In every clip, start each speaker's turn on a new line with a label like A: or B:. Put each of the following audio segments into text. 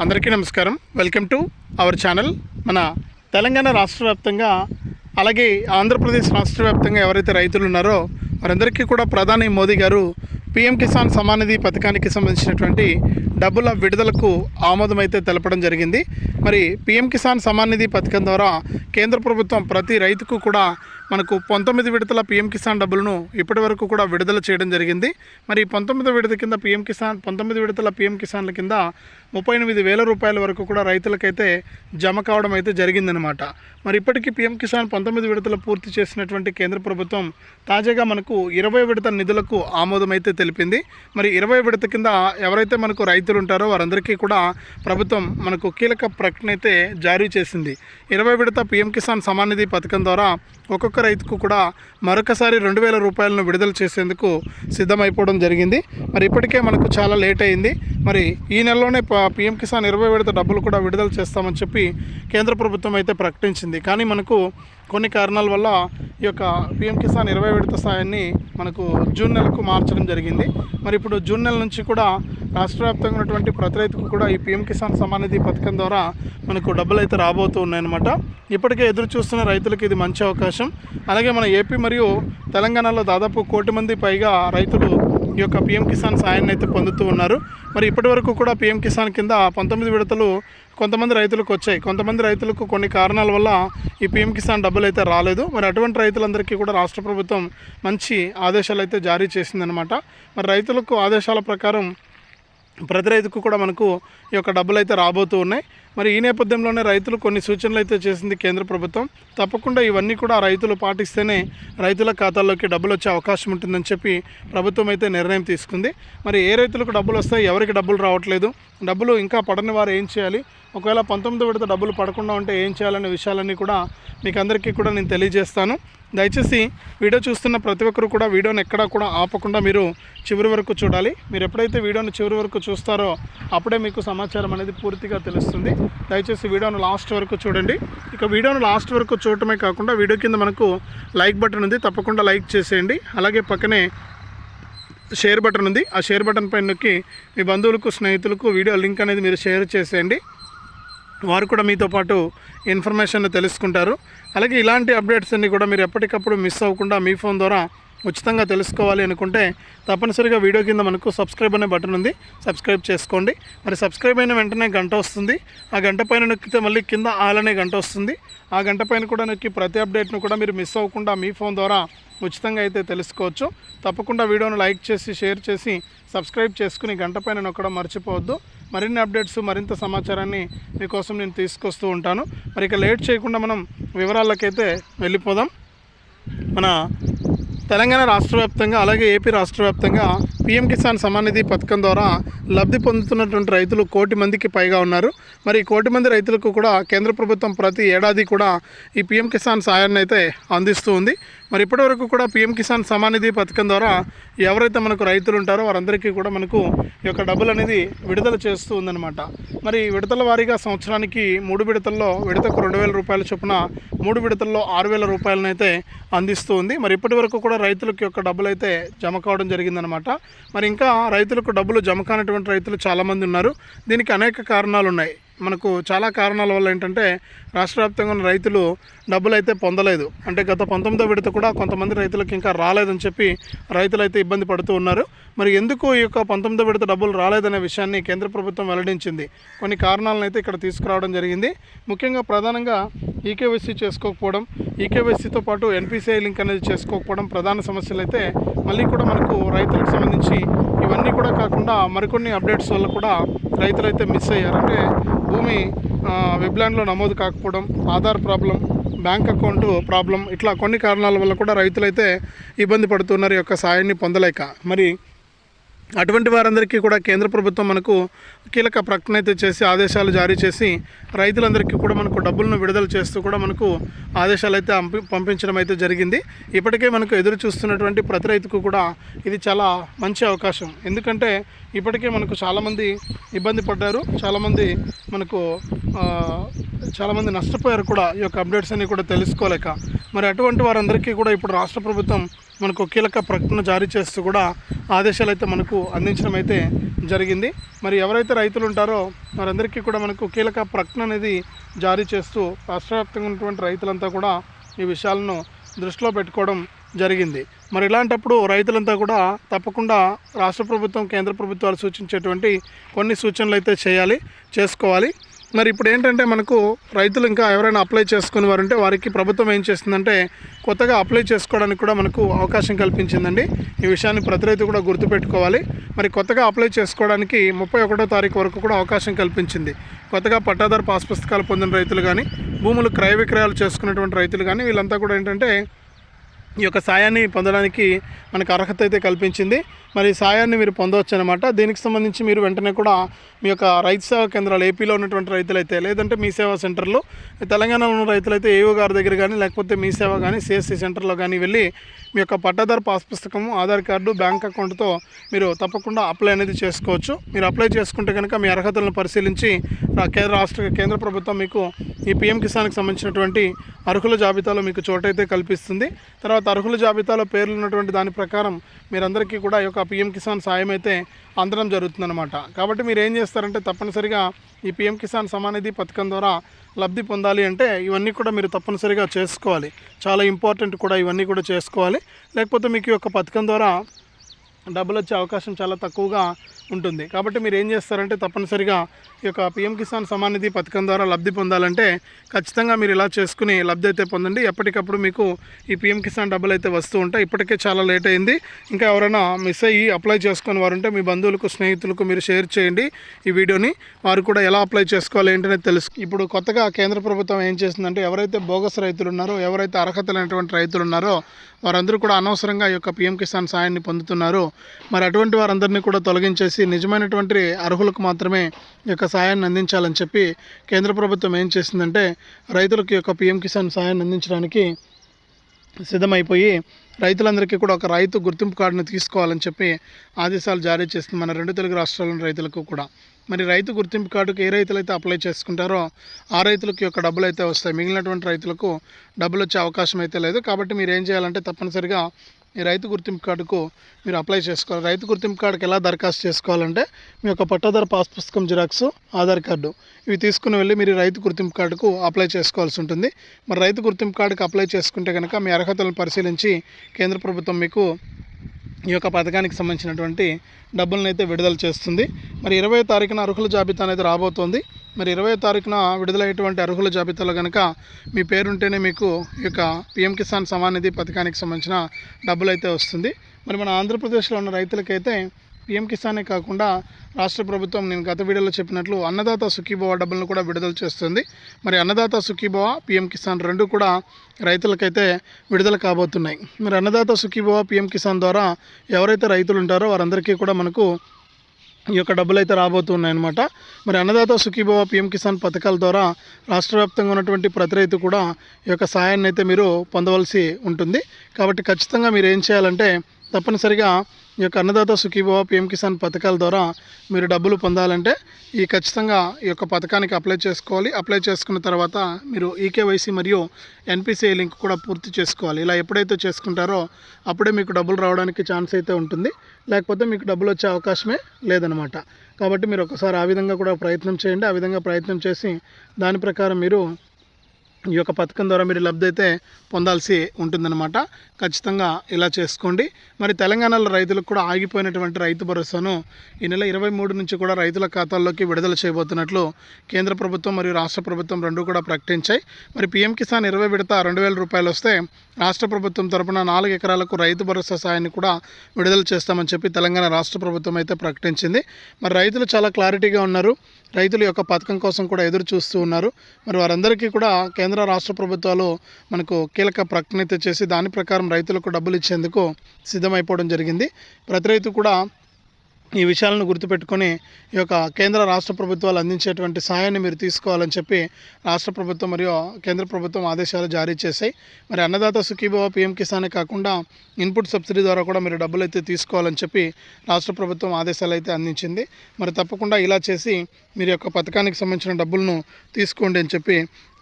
A: అందరికీ నమస్కారం. Welcome to our channel మన తెలంగాణ రాష్ట్ర వ్యాప్తంగా అలాగే ఆంధ్రప్రదేశ్ రాష్ట్ర వ్యాప్తంగా ఎవరైతే రైతులు ఉన్నారో వారందరికీ కూడా ప్రధాని మోదీ గారు పీఎం కిసాన్ సమానిధి పథకానికి సంబంధించినటువంటి డబ్బుల విడుదలకు ఆమోదం అయితే తెలపడం జరిగింది. మరి పీఎం కిసాన్ సమాన్ నిధి పథకం ద్వారా కేంద్ర ప్రభుత్వం ప్రతి రైతుకు కూడా మనకు పంతొమ్మిది విడతల పీఎం కిసాన్ డబ్బులను ఇప్పటి వరకు కూడా విడుదల చేయడం జరిగింది. మరి పంతొమ్మిది విడత కింద పీఎం కిసాన్ పంతొమ్మిది విడతల పీఎం కిసాన్ల కింద ముప్పై ఎనిమిది వేల రూపాయల వరకు కూడా రైతులకైతే జమ కావడం అయితే జరిగిందనమాట మరి ఇప్పటికీ పీఎం కిసాన్ పంతొమ్మిది విడతలు పూర్తి చేసినటువంటి కేంద్ర ప్రభుత్వం తాజాగా మనకు ఇరవై విడత నిధులకు ఆమోదం అయితే తెలిపింది. మరి ఇరవై విడత కింద ఎవరైతే మనకు రైతులు ఉంటారో వారందరికీ కూడా ప్రభుత్వం మనకు కీలక ప్రకటన అయితే జారీ చేసింది. ఇరవై విడత పీఎం కిసాన్ సమానిధి పథకం ద్వారా ఒక్కొక్క రైతుకు కూడా మరొకసారి రెండు వేల రూపాయలను విడుదల చేసేందుకు సిద్ధమైపోవడం జరిగింది. మరి ఇప్పటికే మనకు చాలా లేట్ అయింది. మరి ఈ నెలలోనే పిఎం కిసాన్ ఇరవై విడత డబ్బులు కూడా విడుదల చేస్తామని చెప్పి కేంద్ర ప్రభుత్వం అయితే ప్రకటించింది. కానీ మనకు కొన్ని కారణాల వల్ల ఈ యొక్క పీఎం కిసాన్ ఇరవై విడత సాయాన్ని మనకు జూన్ నెలకు మార్చడం జరిగింది. మరి ఇప్పుడు జూన్ నెల నుంచి కూడా రాష్ట్ర వ్యాప్తంగా ఉన్నటువంటి ప్రతి రైతుకు కూడా ఈ పీఎం కిసాన్ సమానిధి పథకం ద్వారా మనకు డబ్బులు అయితే రాబోతూ ఉన్నాయన్నమాట. ఇప్పటికే ఎదురు చూస్తున్న రైతులకు ఇది మంచి అవకాశం. అలాగే మన ఏపీ మరియు తెలంగాణలో దాదాపు కోటి మంది పైగా రైతులు ఈ యొక్క పీఎం కిసాన్ సాయాన్ని అయితే పొందుతూ ఉన్నారు. మరి ఇప్పటి వరకు కూడా పీఎం కిసాన్ కింద పంతొమ్మిది విడతలు కొంతమంది రైతులకు వచ్చాయి. కొంతమంది రైతులకు కొన్ని కారణాల వల్ల ఈ పిఎం కిసాన్ డబ్బులు అయితే రాలేదు. మరి అటువంటి రైతులందరికీ కూడా రాష్ట్ర ప్రభుత్వం మంచి ఆదేశాలు అయితే జారీ చేసిందనమాట మరి రైతులకు ఆదేశాల ప్రకారం ప్రతి రైతుకు కూడా మనకు ఈ యొక్క డబ్బులు అయితే రాబోతూ ఉన్నాయి. మరి ఈ నేపథ్యంలోనే రైతులు కొన్ని సూచనలు అయితే చేసింది కేంద్ర ప్రభుత్వం. తప్పకుండా ఇవన్నీ కూడా రైతులు పాటిస్తేనే రైతుల ఖాతాల్లోకి డబ్బులు వచ్చే అవకాశం ఉంటుందని చెప్పి ప్రభుత్వం అయితే నిర్ణయం తీసుకుంది. మరి ఏ రైతులకు డబ్బులు వస్తాయి ఎవరికి డబ్బులు రావట్లేదు డబ్బులు ఇంకా పడని వారు ఏం చేయాలి ఒకవేళ పంతొమ్మిది విడత డబ్బులు పడకుండా ఉంటే ఏం చేయాలనే విషయాలన్నీ కూడా మీకు అందరికీ కూడా నేను తెలియజేస్తాను. దయచేసి వీడియో చూస్తున్న ప్రతి ఒక్కరు కూడా వీడియోని ఎక్కడా కూడా ఆపకుండా మీరు చివరి వరకు చూడాలి. మీరు ఎప్పుడైతే వీడియోని చివరి వరకు చూస్తారో అప్పుడే మీకు సమాచారం అనేది పూర్తిగా తెలుస్తుంది. దయచేసి వీడియోను లాస్ట్ వరకు చూడండి. ఇక వీడియోను లాస్ట్ వరకు చూడటమే కాకుండా వీడియో కింద మనకు లైక్ బటన్ ఉంది. తప్పకుండా లైక్ చేసేయండి. అలాగే పక్కనే షేర్ బటన్ ఉంది. ఆ షేర్ బటన్ పైన నొక్కి మీ బంధువులకు స్నేహితులకు వీడియో లింక్ అనేది మీరు షేర్ చేసేయండి. వారు కూడా మీతో పాటు ఇన్ఫర్మేషన్ తెలుసుకుంటారు. అలాగే ఇలాంటి అప్డేట్స్ అన్నీ కూడా మీరు ఎప్పటికప్పుడు మిస్ అవ్వకుండా మీ ఫోన్ ద్వారా ఉచితంగా తెలుసుకోవాలి అనుకుంటే తప్పనిసరిగా వీడియో కింద మనకు సబ్స్క్రైబ్ అనే బటన్ ఉంది. సబ్స్క్రైబ్ చేసుకోండి. మరి సబ్స్క్రైబ్ అయిన వెంటనే గంట వస్తుంది. ఆ గంట పైన నొక్కితే మళ్ళీ కింద ఆల్ అనే గంట వస్తుంది. ఆ గంట పైన కూడా నొక్కి ప్రతి అప్డేట్ను కూడా మీరు మిస్ అవ్వకుండా మీ ఫోన్ ద్వారా ఉచితంగా అయితే తెలుసుకోవచ్చు. తప్పకుండా వీడియోను లైక్ చేసి షేర్ చేసి సబ్స్క్రైబ్ చేసుకుని గంట పైన నొక్కడం మర్చిపోవద్దు. మరిన్ని అప్డేట్స్ మరింత సమాచారాన్ని మీకోసం నేను తీసుకొస్తూ ఉంటాను. మరి ఇక లేట్ చేయకుండా మనం వివరాలకైతే వెళ్ళిపోదాం. మన తెలంగాణ రాష్ట్ర వ్యాప్తంగా అలాగే ఏపీ రాష్ట్ర వ్యాప్తంగా పీఎం కిసాన్ సమాన్ నిధి పథకం ద్వారా లబ్ధి పొందుతున్నటువంటి రైతులు కోటి మందికి పైగా ఉన్నారు. మరి ఈ కోటి మంది రైతులకు కూడా కేంద్ర ప్రభుత్వం ప్రతి ఏడాది కూడా ఈ పీఎం కిసాన్ సాయాన్ని అయితే అందిస్తూ ఉంది. మరి ఇప్పటివరకు కూడా పీఎం కిసాన్ సమాన్ నిధి పథకం ద్వారా ఎవరైతే మనకు రైతులు ఉంటారో వారందరికీ కూడా మనకు ఈ యొక్క డబ్బులు అనేది విడుదల చేస్తూ ఉందన్నమాట. మరి విడతల వారీగా సంవత్సరానికి మూడు విడతల్లో విడతకు రెండు వేల రూపాయల చొప్పున మూడు విడతల్లో ఆరు వేల రూపాయలనైతే అందిస్తూ ఉంది. మరి ఇప్పటి వరకు కూడా రైతులకు యొక్క డబ్బులు అయితే జమ కావడం జరిగిందనమాట మరి ఇంకా రైతులకు డబ్బులు జమ కానటువంటి రైతులు చాలామంది ఉన్నారు. దీనికి అనేక కారణాలు ఉన్నాయి మనకు చాలా కారణాల వల్ల ఏంటంటే రాష్ట్ర వ్యాప్తంగా ఉన్న రైతులు డబ్బులు అయితే పొందలేదు. అంటే గత పంతొమ్మిదో విడత కూడా కొంతమంది రైతులకు ఇంకా రాలేదని చెప్పి రైతులు అయితే ఇబ్బంది పడుతూ ఉన్నారు. మరి ఎందుకు ఈ యొక్క పంతొమ్మిదో విడత డబ్బులు రాలేదనే విషయాన్ని కేంద్ర ప్రభుత్వం వెల్లడించింది. కొన్ని కారణాలను అయితే ఇక్కడ తీసుకురావడం జరిగింది. ముఖ్యంగా ప్రధానంగా ఈకేవైసీ చేసుకోకపోవడం ఈకేవైసీతో పాటు ఎన్పిసిఐ లింక్ అనేది చేసుకోకపోవడం ప్రధాన సమస్యలు అయితే మళ్ళీ కూడా మనకు రైతులకు సంబంధించి ఇవన్నీ కూడా కాకుండా మరికొన్ని అప్డేట్స్ వల్ల కూడా రైతులు అయితే మిస్ అయ్యారు. అంటే భూమి వెబ్లాండ్లో నమోదు కాకపోవడం Aadhaar problem bank account problem ఇట్లా కొన్ని కారణాల వల్ల కూడా రైతులైతే ఇబ్బంది పడుతున్నారు ఈ యొక్క సాయాన్ని పొందలేక. మరి అటువంటి వారందరికీ కూడా కేంద్ర ప్రభుత్వం మనకు కీలక ప్రకటన అయితే చేసి ఆదేశాలు జారీ చేసి రైతులందరికీ కూడా మనకు డబ్బులను విడుదల చేస్తూ కూడా మనకు ఆదేశాలు అయితే పంపి- పంపించడం అయితే జరిగింది. ఇప్పటికే మనకు ఎదురు చూస్తున్నటువంటి ప్రతి రైతుకు కూడా ఇది చాలా మంచి అవకాశం. ఎందుకంటే ఇప్పటికే మనకు చాలామంది ఇబ్బంది పడ్డారు. చాలామంది మనకు చాలామంది నష్టపోయారు కూడా ఈ యొక్క అప్డేట్స్ అన్ని కూడా తెలుసుకోలేక. మరి అటువంటి వారందరికీ కూడా ఇప్పుడు రాష్ట్ర ప్రభుత్వం మనకు కీలక ప్రకటన జారీ చేస్తూ కూడా ఆదేశాలు అయితే మనకు అందించడం అయితే జరిగింది. మరి ఎవరైతే రైతులు ఉంటారో వారందరికీ కూడా మనకు కీలక ప్రకటన అనేది జారీ చేస్తూ రాష్ట్ర వ్యాప్తంగా ఉన్నటువంటి రైతులంతా కూడా ఈ విషయాలను దృష్టిలో పెట్టుకోవడం జరిగింది. మరి ఇలాంటప్పుడు రైతులంతా కూడా తప్పకుండా రాష్ట్ర ప్రభుత్వం కేంద్ర ప్రభుత్వాలు సూచించేటువంటి కొన్ని సూచనలు అయితే చేయాలి చేసుకోవాలి. మరి ఇప్పుడు ఏంటంటే మనకు రైతులు ఇంకా ఎవరైనా అప్లై చేసుకునే వారంటే వారికి ప్రభుత్వం ఏం చేస్తుందంటే కొత్తగా అప్లై చేసుకోవడానికి కూడా మనకు అవకాశం కల్పించిందండి. ఈ విషయాన్ని ప్రతి రైతు కూడా గుర్తుపెట్టుకోవాలి. మరి కొత్తగా అప్లై చేసుకోవడానికి ముప్పై ఒకటో తారీఖు వరకు కూడా అవకాశం కల్పించింది. కొత్తగా పట్టాదారు పాస్ పుస్తకాలు పొందిన రైతులు కానీ భూములు క్రయ విక్రయాలు చేసుకున్నటువంటి రైతులు కానీ వీళ్ళంతా కూడా ఏంటంటే ఈ యొక్క సాయాన్ని పొందడానికి మనకు అర్హత అయితే కల్పించింది. మరి సాయాన్ని మీరు పొందవచ్చు అనమాట దీనికి సంబంధించి మీరు వెంటనే కూడా మీ యొక్క రైతు సేవా కేంద్రాలు ఏపీలో ఉన్నటువంటి రైతులైతే లేదంటే మీ సేవా సెంటర్లో తెలంగాణలో ఉన్న రైతులైతే ఏఓ గారి దగ్గర కానీ లేకపోతే మీ సేవ కానీ సిఎస్సి సెంటర్లో కానీ వెళ్ళి మీ యొక్క పట్టాదారు పాస్ పుస్తకము ఆధార్ కార్డు బ్యాంక్ అకౌంట్తో మీరు తప్పకుండా అప్లై అనేది చేసుకోవచ్చు. మీరు అప్లై చేసుకుంటే కనుక మీ అర్హతలను పరిశీలించి రా- కేంద్ర రాష్ట్ర కేంద్ర ప్రభుత్వం మీకు ఈ పిఎం కిసాన్కి సంబంధించినటువంటి అర్హుల జాబితాలో మీకు చోటైతే కల్పిస్తుంది. తర్వాత అర్హుల జాబితాలో పేర్లు ఉన్నటువంటి దాని ప్రకారం మీరందరికీ కూడా ఈ యొక్క పిఎం కిసాన్ సాయం అయితే అందడం జరుగుతుందన్నమాట. కాబట్టి మీరు ఏం చేస్తారంటే తప్పనిసరిగా ఈ పిఎం కిసాన్ సమానిధి పథకం ద్వారా లబ్ధి పొందాలి అంటే ఇవన్నీ కూడా మీరు తప్పనిసరిగా చేసుకోవాలి. చాలా ఇంపార్టెంట్ కూడా ఇవన్నీ కూడా చేసుకోవాలి. లేకపోతే మీకు ఈ యొక్క పథకం ద్వారా డబ్బులు వచ్చే అవకాశం చాలా తక్కువగా ఉంటుంది. కాబట్టి మీరు ఏం చేస్తారంటే తప్పనిసరిగా ఈ యొక్క పిఎం కిసాన్ సమాన్ నిధి పథకం ద్వారా లబ్ధి పొందాలంటే ఖచ్చితంగా మీరు ఇలా చేసుకుని లబ్ధి అయితే పొందండి. ఎప్పటికప్పుడు మీకు ఈ పిఎం కిసాన్ డబ్బులు అయితే వస్తూ ఉంటాయి. ఇప్పటికే చాలా లేట్ అయింది. ఇంకా ఎవరైనా మిస్ అయ్యి అప్లై చేసుకుని వారు ఉంటే మీ బంధువులకు స్నేహితులకు మీరు షేర్ చేయండి ఈ వీడియోని. వారు కూడా ఎలా అప్లై చేసుకోవాలి ఏంటనేది తెలుసు. ఇప్పుడు కొత్తగా కేంద్ర ప్రభుత్వం ఏం చేసిందంటే ఎవరైతే బోగస్ రైతులు ఉన్నారో ఎవరైతే అర్హత లేనటువంటి రైతులు ఉన్నారో వారందరూ కూడా అనవసరంగా ఈ యొక్క పిఎం కిసాన్ సాయాన్ని పొందుతున్నారు. మరి అటువంటి వారందరినీ కూడా తొలగించేసి నిజమైనటువంటి అర్హులకు మాత్రమే ఈ యొక్క సాయాన్ని అందించాలని చెప్పి కేంద్ర ప్రభుత్వం ఏం చేసిందంటే రైతులకు యొక్క పిఎం కిసాన్ సాయాన్ని అందించడానికి సిద్ధమైపోయి రైతులందరికీ కూడా ఒక రైతు గుర్తింపు కార్డును తీసుకోవాలని చెప్పి ఆదేశాలు జారీ చేస్తుంది మన రెండు తెలుగు రాష్ట్రాల్లోని రైతులకు కూడా. మరి రైతు గుర్తింపు కార్డుకు ఏ రైతులైతే అప్లై చేసుకుంటారో ఆ రైతులకు యొక్క డబ్బులు అయితే వస్తాయి. మిగిలినటువంటి రైతులకు డబ్బులు వచ్చే అవకాశం అయితే లేదు. కాబట్టి మీరు ఏం చేయాలంటే తప్పనిసరిగా ఈ రైతు గుర్తింపు కార్డుకు మీరు అప్లై చేసుకోవాలి. రైతు గుర్తింపు కార్డుకి ఎలా దరఖాస్తు చేసుకోవాలంటే మీ యొక్క పట్టాదారు పాస్ పుస్తకం జిరాక్స్ ఆధార్ కార్డు ఇవి తీసుకుని వెళ్ళి మీరు రైతు గుర్తింపు కార్డుకు అప్లై చేసుకోవాల్సి ఉంటుంది. మరి రైతు గుర్తింపు కార్డుకు అప్లై చేసుకుంటే కనుక మీ అర్హతలను పరిశీలించి కేంద్ర ప్రభుత్వం మీకు ఈ యొక్క పథకానికి సంబంధించినటువంటి డబ్బులను అయితే విడుదల చేస్తుంది. మరి ఇరవై తారీఖున అర్హుల జాబితా అనేది రాబోతోంది. మరి ఇరవై తారీఖున విడుదలయ్యేటువంటి అర్హుల జాబితాలో కనుక మీ పేరుంటేనే మీకు ఈ యొక్క పిఎం కిసాన్ సమాన్ నిధి పథకానికి సంబంధించిన డబ్బులు అయితే వస్తుంది. మరి మన ఆంధ్రప్రదేశ్లో ఉన్న రైతులకైతే పిఎం కిసానే కాకుండా రాష్ట్ర ప్రభుత్వం నేను గత వీడియోలో చెప్పినట్లు అన్నదాత సుఖీభవ డబ్బులను కూడా విడుదల చేస్తుంది. మరి అన్నదాత సుఖీభవ పిఎం కిసాన్ రెండు కూడా రైతులకైతే విడుదల కాబోతున్నాయి. మరి అన్నదాత సుఖీభవ పిఎం కిసాన్ ద్వారా ఎవరైతే రైతులు ఉంటారో వారందరికీ కూడా మనకు ఈ యొక్క డబ్బులు అయితే రాబోతున్నాయి అనమాట మరి అన్నదాత సుఖీభవ పిఎం కిసాన్ పథకాల ద్వారా రాష్ట్ర వ్యాప్తంగా ఉన్నటువంటి ప్రతి రైతు కూడా ఈ యొక్క సహాయాన్ని అయితే మీరు పొందవలసి ఉంటుంది. కాబట్టి ఖచ్చితంగా మీరు ఏం చేయాలంటే తప్పనిసరిగా ఈ యొక్క అన్నదాత సుఖీభవ పిఎం కిసాన్ పథకాల ద్వారా మీరు డబ్బులు పొందాలంటే ఈ ఖచ్చితంగా ఈ యొక్క పథకానికి అప్లై చేసుకోవాలి. అప్లై చేసుకున్న తర్వాత మీరు ఈకేవైసీ మరియు ఎన్పిసిఐ లింక్ కూడా పూర్తి చేసుకోవాలి. ఇలా ఎప్పుడైతే చేసుకుంటారో అప్పుడే మీకు డబ్బులు రావడానికి ఛాన్స్ అయితే ఉంటుంది. లేకపోతే మీకు డబ్బులు వచ్చే అవకాశమే లేదనమాట కాబట్టి మీరు ఒకసారి ఆ విధంగా కూడా ప్రయత్నం చేయండి. ఆ విధంగా ప్రయత్నం చేసి దాని ప్రకారం మీరు ఈ యొక్క పథకం ద్వారా మీరు లబ్ధి అయితే పొందాల్సి ఉంటుందన్నమాట. ఖచ్చితంగా ఇలా చేసుకోండి. మరి తెలంగాణలో రైతులకు కూడా ఆగిపోయినటువంటి రైతు భరోసాను ఈ నెల ఇరవై మూడు నుంచి కూడా రైతుల ఖాతాల్లోకి విడుదల చేయబోతున్నట్లు కేంద్ర ప్రభుత్వం మరియు రాష్ట్ర ప్రభుత్వం రెండు కూడా ప్రకటించాయి. మరి పీఎం కిసాన్ ఇరవై విడత రెండు వేల రూపాయలు వస్తే రాష్ట్ర ప్రభుత్వం తరపున నాలుగు ఎకరాలకు రైతు భరోసా సాయాన్ని కూడా విడుదల చేస్తామని చెప్పి తెలంగాణ రాష్ట్ర ప్రభుత్వం అయితే ప్రకటించింది. మరి రైతులు చాలా క్లారిటీగా ఉన్నారు. రైతుల యొక్క పథకం కోసం కూడా ఎదురు చూస్తూ ఉన్నారు. మరి వారందరికీ కూడా కేంద్ర రాష్ట్ర ప్రభుత్వాలు మనకు కీలక ప్రకటన అయితే చేసి దాని ప్రకారం రైతులకు డబ్బులు ఇచ్చేందుకు సిద్ధమైపోవడం జరిగింది. ప్రతి రైతు కూడా ఈ విషయాలను గుర్తుపెట్టుకొని ఈ యొక్క కేంద్ర రాష్ట్ర ప్రభుత్వాలు అందించేటువంటి సహాయాన్ని మీరు తీసుకోవాలని చెప్పి రాష్ట్ర ప్రభుత్వం మరియు కేంద్ర ప్రభుత్వం ఆదేశాలు జారీ చేశాయి. మరి అన్నదాత సుఖీభవ పిఎం కిసానే కాకుండా ఇన్పుట్ సబ్సిడీ ద్వారా కూడా మీరు డబ్బులు అయితే తీసుకోవాలని చెప్పి రాష్ట్ర ప్రభుత్వం ఆదేశాలు అయితే అందించింది. మరి తప్పకుండా ఇలా చేసి మీరు యొక్క పథకానికి సంబంధించిన డబ్బులను తీసుకోండి అని చెప్పి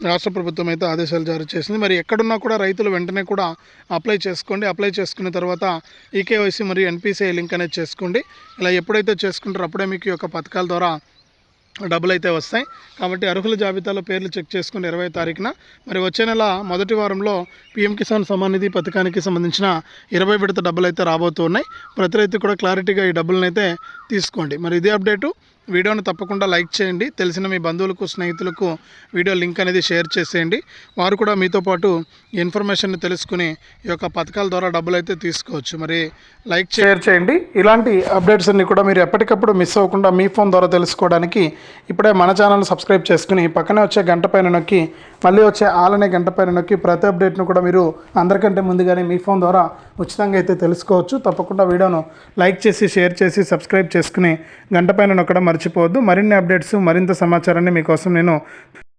A: రాష్ట్ర ప్రభుత్వం అయితే ఆదేశాలు జారీ చేసింది. మరి ఎక్కడున్నా కూడా రైతులు వెంటనే కూడా అప్లై చేసుకోండి. అప్లై చేసుకున్న తర్వాత ఈకేవైసీ మరియు ఎన్పిసిఐ లింక్ అనేది చేసుకోండి. ఇలా ఎప్పుడైతే చేసుకుంటారో అప్పుడే మీకు ఈ యొక్క పథకాల ద్వారా డబ్బులు అయితే వస్తాయి. కాబట్టి అర్హుల జాబితాలో పేర్లు చెక్ చేసుకుని ఇరవై తారీఖున మరి వచ్చే నెల మొదటి వారంలో పీఎం కిసాన్ సమ్మాన్ నిధి పథకానికి సంబంధించిన ఇరవై విడత డబ్బులు అయితే రాబోతున్నాయి ప్రతి రైతు కూడా క్లారిటీగా ఈ డబ్బులను అయితే తీసుకోండి. మరి ఇదే అప్డేటు. వీడియోను తప్పకుండా లైక్ చేయండి. తెలిసిన మీ బంధువులకు స్నేహితులకు వీడియో లింక్ అనేది షేర్ చేసేయండి. వారు కూడా మీతో పాటు ఇన్ఫర్మేషన్ తెలుసుకుని ఈ యొక్క పథకాల ద్వారా డబ్బులు అయితే తీసుకోవచ్చు. మరి లైక్ షేర్ చేయండి. ఇలాంటి అప్డేట్స్ అన్ని కూడా మీరు ఎప్పటికప్పుడు మిస్ అవ్వకుండా మీ ఫోన్ ద్వారా తెలుసుకోవడానికి ఇప్పుడే మన ఛానల్ సబ్స్క్రైబ్ చేసుకుని పక్కనే వచ్చే గంట పైన నొక్కి మళ్ళీ వచ్చే ఆలనే గంట పైన నొక్కి ప్రతి అప్డేట్ను కూడా మీరు అందరికంటే ముందుగానే మీ ఫోన్ ద్వారా ఉచితంగా అయితే తెలుసుకోవచ్చు. తప్పకుండా వీడియోను లైక్ చేసి షేర్ చేసి సబ్స్క్రైబ్ చేసుకుని గంట పైన నొక్కడం మర్చిపోవద్దు. మరిన్ని అప్డేట్స్ మరింత సమాచారాన్ని మీకోసం నేను